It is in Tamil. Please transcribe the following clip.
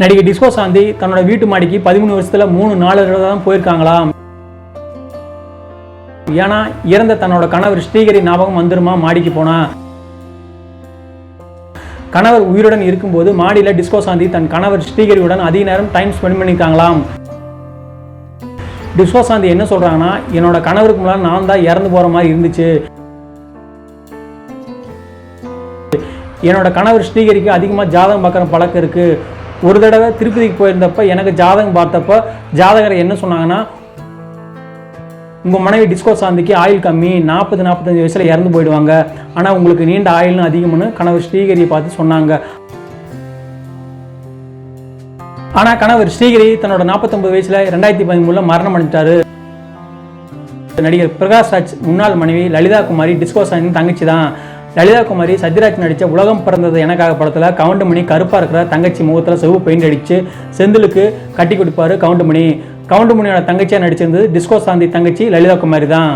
நடிகை டிஸ்கோ சாந்தி தன்னோட வீட்டு மாடிக்கு பதிமூணு வருஷத்துல மூணு நாலு தான் போயிருக்காங்களாம். ஏன்னா இறந்த தன்னோட கணவர் ஸ்ரீகரி ஞாபகம் வந்துருமா மாடிக்கு போனா? கணவர் உயிருடன் இருக்கும்போது மாடியில் டிஸ்கோ சாந்தி தன் கணவர் ஸ்ரீகரியுடன் அதிக நேரம் டைம் ஸ்பெண்ட் பண்ணியிருக்காங்களாம். டிஸ்கோ சாந்தி என்ன சொல்கிறாங்கன்னா என்னோட கணவருக்கு முன்னால் நான் தான் இறந்து போகிற மாதிரி இருந்துச்சு. என்னோட கணவர் ஸ்ரீகரிக்கு அதிகமாக ஜாதகம் பார்க்குற பழக்கம் இருக்குது ஒரு தடவை திருப்பதிக்கு போயிருந்தப்ப எனக்கு ஜாதகம் பார்த்தப்ப ஜாதகர் என்ன சொன்னாங்கன்னா உங்கள் மனைவி டிஸ்கோ சாந்திக்கு ஆயில் கம்மி நாற்பது நாற்பத்தஞ்சு வயசில் இறந்து போயிடுவாங்க. ஆனால் உங்களுக்கு நீண்ட ஆயில்னு அதிகம்னு கணவர் ஸ்ரீகரியை பார்த்து சொன்னாங்க. ஆனால் கணவர் ஸ்ரீகிரி தன்னோட நாற்பத்தொம்பது வயசில் ரெண்டாயிரத்தி பதிமூணில் மரணம் அடைஞ்சிட்டாரு நடிகர் பிரகாஷ் ராஜ் முன்னாள் மனைவி லலிதா குமாரி டிஸ்கோ சாந்தி தங்கச்சி தான். லலிதா குமாரி சத்யராஜ் நடித்த உலகம் பிறந்தது எனக்காக படத்தில் கவுண்டமணி கருப்பாக இருக்கிற தங்கச்சி முகத்தில் செவ்வு பெயிண்ட் அடித்து செந்திலுக்கு கட்டி கொடுப்பாரு கவுண்டமணி. கவுண்டமணியோட தங்கச்சியாக நடிச்சிருந்தது டிஸ்கோ சாந்தி தங்கச்சி லலிதா குமாரி தான்